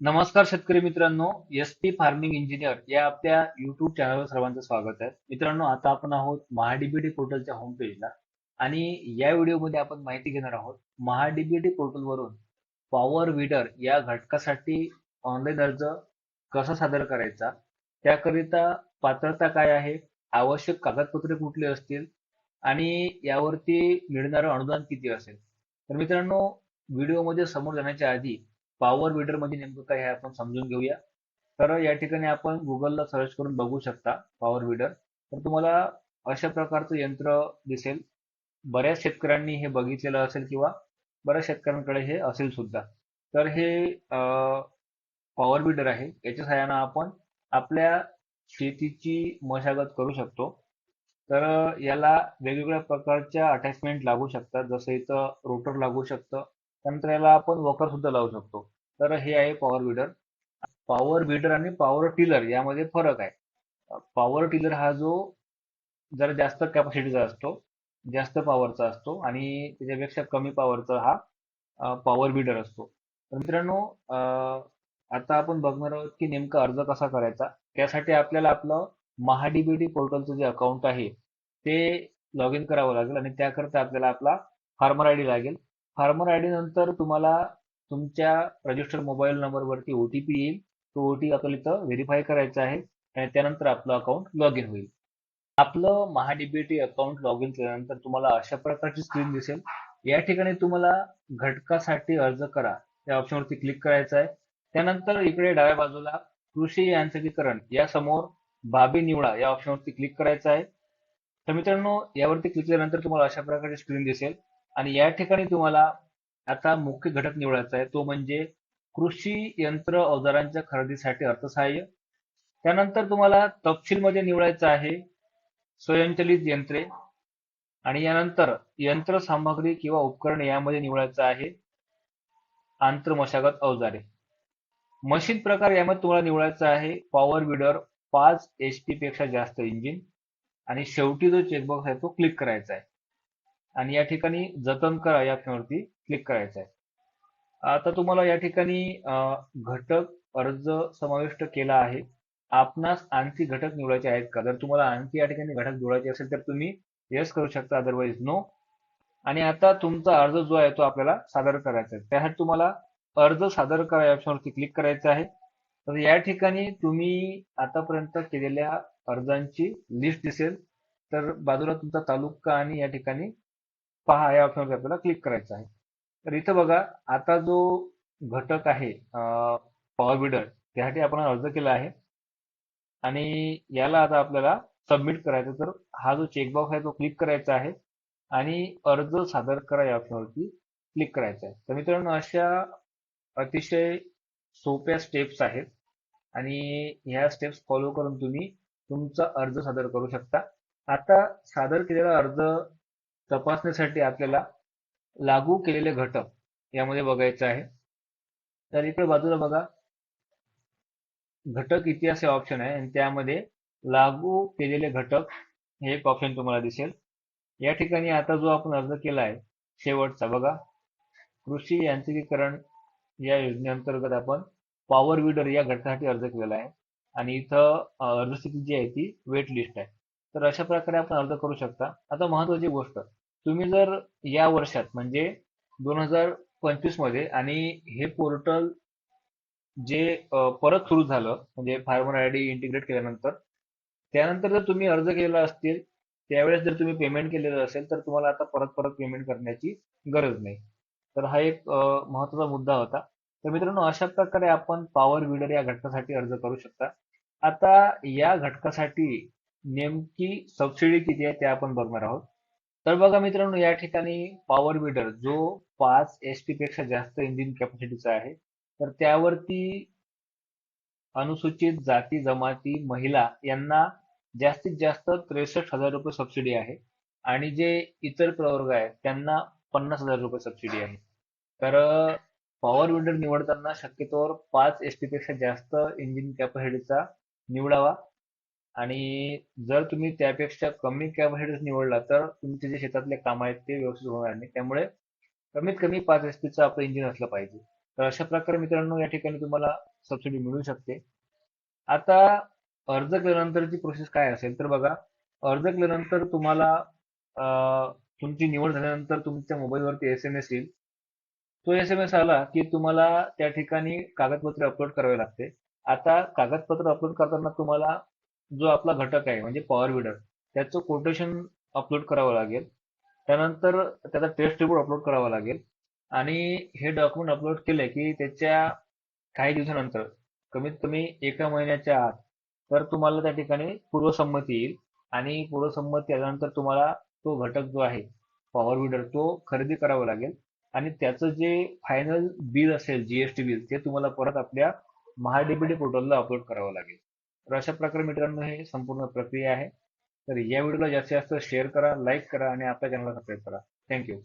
नमस्कार शेतकरी मित्रांनो एस पी फार्मिंग इंजिनियर या आपल्या युट्यूब चॅनलवर सर्वांचं स्वागत आहे. मित्रांनो आता आपण आहोत महाडीबीटी पोर्टलच्या होम पेजला आणि या व्हिडिओमध्ये आपण माहिती घेणार आहोत महाडीबीटी पोर्टलवरून पॉवर विडर या घटकासाठी ऑनलाईन अर्ज कसा सादर करायचा त्याकरिता पात्रता काय आहे आवश्यक कागदपत्रे कुठली असतील आणि यावरती मिळणारं अनुदान किती असेल. तर मित्रांनो व्हिडिओमध्ये समोर जाण्याच्या आधी पॉवर विडर म्हणजे नेमकं काय आहे आपण समजून घेऊया. तर या ठिकाणी आपण गुगलला सर्च करून बघू शकता पॉवर विडर तर तुम्हाला अशा प्रकारचं यंत्र दिसेल. बऱ्याच शेतकऱ्यांनी हे बघितलेलं असेल किंवा बऱ्याच शेतकऱ्यांकडे हे असेल सुद्धा. तर हे पॉवर विडर आहे. याच्या सहाय्यानं आपण आपल्या शेतीची मशागत करू शकतो. तर याला वेगवेगळ्या प्रकारच्या अटॅचमेंट लागू शकतात. जसं इथं रोटर लागू शकतं. त्यानंतर याला आपण वॉकर सुद्धा लावू शकतो. तर हे आहे पॉवर विडर पॉवर विडर आणि पॉवर टिलर यामध्ये फरक आहे. पॉवर टिलर हा जो जरा जास्त कॅपॅसिटीचा असतो जास्त पॉवरचा असतो आणि त्याच्यापेक्षा कमी पॉवरचा हा पॉवर विडर असतो. तर मित्रांनो आता आपण बघणार आहोत की नेमका अर्ज कसा करायचा? त्यासाठी आपल्याला आपलं महाडीबीटी पोर्टलचं जे अकाउंट आहे ते लॉग इन करावं लागेल आणि त्याकरता आपल्याला आपला फार्मर आय डी लागेल. फार्मर आय डी नंतर तुम्हाला तुमच्या रजिस्टर मोबाईल नंबरवरती ओ टी पी येईल. तो ओ टी आपल्याला इथं व्हेरीफाय करायचा आहे आणि त्यानंतर आपलं अकाउंट लॉग इन होईल. आपलं महाडीबीटी अकाउंट लॉग इन केल्यानंतर तुम्हाला अशा प्रकारची स्क्रीन दिसेल. या ठिकाणी तुम्हाला घटकासाठी अर्ज करा. या ऑप्शनवरती क्लिक करायचं आहे. त्यानंतर इकडे डाव्या बाजूला कृषी यांत्रिकीकरण या समोर बाबी निवडा या ऑप्शनवरती क्लिक करायचं आहे. तर मित्रांनो यावरती क्लिक केल्यानंतर तुम्हाला अशा प्रकारची स्क्रीन दिसेल. आणि या ठिकाणी तुम्हाला आता मुख्य घटक निवडायचा आहे. तो म्हणजे कृषी यंत्र अवजारांच्या खरेदीसाठी अर्थसहाय्य. त्यानंतर तुम्हाला तपशील मध्ये निवडायचं आहे स्वयंचलित यंत्रे. आणि यानंतर यंत्र सामग्री किंवा उपकरण यामध्ये निवडायचं आहे आंतर मशागत अवजारे. मशीन प्रकार यामध्ये तुम्हाला निवडायचा आहे पॉवर विडर पाच एच पी पेक्षा जास्त इंजिन आणि शेवटी जो चेकबॉक्स आहे तो क्लिक करायचा आहे. आणि या ठिकाणी जतन करा या ऑप्शनवरती क्लिक करायचं आहे आता तुम्हाला या ठिकाणी घटक अर्ज समाविष्ट केला आहे. आपणास आणखी घटक निवडायचे आहेत का? जर तुम्हाला आणखी या ठिकाणी घटक जोडायचे असेल तर तुम्ही येस करू शकता अदरवाईज नो आणि आता तुमचा अर्ज जो आहे तो आपल्याला सादर करायचा आहे. त्यासाठी तुम्हाला अर्ज सादर करा या ऑप्शनवरती क्लिक करायचं आहे. तर या ठिकाणी तुम्ही आतापर्यंत केलेल्या अर्जांची लिस्ट दिसेल. तर बाजूला तुमचा तालुका आणि या ठिकाणी पहा या ऑप्शनवर आपल्याला क्लिक करायचं आहे. तर इथं बघा आता जो घटक आहे पॉवर बिल्डर त्यासाठी आपण अर्ज केला आहे. आणि याला आता आपल्याला सबमिट करायचं तर हा जो चेकबॉक्स आहे तो क्लिक करायचा आहे. आणि अर्ज सादर करा या ऑप्शनवरती क्लिक करायचा आहे. तर मित्रांनो अशा अतिशय सोप्या स्टेप्स आहेत. आणि ह्या स्टेप्स फॉलो करून तुम्ही तुमचा अर्ज सादर करू शकता. आता सादर केलेला अर्ज तपासण्यासाठी आपल्याला लागू केलेले घटक यामध्ये बघायचं आहे. तर इकडे बाजूला बघा. घटक इतिहास हे ऑप्शन आहे आणि त्यामध्ये लागू केलेले घटक हे एक ऑप्शन तुम्हाला दिसेल. या ठिकाणी आता जो आपण अर्ज केला आहे शेवटचा बघा. कृषी यांत्रिकीकरण या योजनेअंतर्गत आपण पॉवर विडर या घटकासाठी अर्ज केलेला आहे. आणि इथं अर्ज स्थिती जी आहे ती वेट लिस्ट आहे. तर अशा प्रकारे आपण अर्ज करू शकता. आता महत्वाची गोष्ट तुम्ही जर या वर्षात म्हणजे दोन हजार पंचवीसमध्ये आणि हे पोर्टल जे परत सुरू झालं म्हणजे फार्मर आय डी इंटिग्रेट केल्यानंतर त्यानंतर जर तुम्ही अर्ज केलेला असतील त्यावेळेस जर तुम्ही पेमेंट केलेलं असेल तर तुम्हाला आता परत परत पेमेंट करण्याची गरज नाही. तर हा एक महत्त्वाचा मुद्दा होता. तर मित्रांनो अशा प्रकारे आपण पॉवर विडर या घटकासाठी अर्ज करू शकता. आता या घटकासाठी नेमकी सबसिडी किती आहे ते आपण बघणार आहोत. तर बघा मित्रांनो या ठिकाणी पॉवर विडर जो पाच एस पी पेक्षा जास्त इंजिन कॅपॅसिटीचा आहे तर त्यावरती अनुसूचित जाती जमाती महिला यांना जास्तीत जास्त त्रेसष्ट हजार रुपये सबसिडी आहे आणि जे इतर प्रवर्ग आहेत त्यांना पन्नास हजार रुपये सबसिडी आहे. तर पॉवर विंडर निवडताना शक्यतोवर पाच एस पी पेक्षा जास्त इंजिन कॅपॅसिटीचा निवडावा. आणि जर तुम्ही त्यापेक्षा कमी कॅपॅसिटीज निवडला तर तुमचे जे शेतातले काम आहेत ते व्यवस्थित होणार नाही. त्यामुळे कमीत कमी पाच एच पीचं आपलं इंजिन असलं पाहिजे. तर अशा प्रकारे मित्रांनो या ठिकाणी तुम्हाला सबसिडी मिळू शकते. आता अर्ज केल्यानंतरची प्रोसेस काय असेल तर बघा अर्ज केल्यानंतर तुम्हाला तुमची निवड झाल्यानंतर तुमच्या मोबाईलवरती एस एम एस येईल. तो एस एम एस आला की तुम्हाला त्या ठिकाणी कागदपत्रे अपलोड करावे लागते. आता कागदपत्र अपलोड करताना तुम्हाला जो आपला घटक आहे म्हणजे पॉवर विडर त्याचं कोटेशन अपलोड करावं लागेल. त्यानंतर त्याचा टेस्ट रिपोर्ट अपलोड करावा लागेल. आणि हे डॉक्युमेंट अपलोड केले की त्याच्या काही दिवसानंतर कमीत कमी एका महिन्याच्या आत तर तुम्हाला त्या ठिकाणी पूर्वसंमती येईल. आणि पूर्वसंमती आल्यानंतर तुम्हाला तो घटक जो आहे पॉवर विडर तो खरेदी करावा लागेल. आणि त्याचं जे फायनल बिल असेल जीएसटी बिल ते तुम्हाला परत आपल्या महाडीबीडी पोर्टलला अपलोड करावं लागेल. तर अशा प्रकारे मित्रांनो हे संपूर्ण प्रक्रिया आहे. तर या व्हिडिओला जास्तीत जास्त शेअर करा लाईक करा आणि आपल्या चॅनलला सबस्क्राईब करा. थँक्यू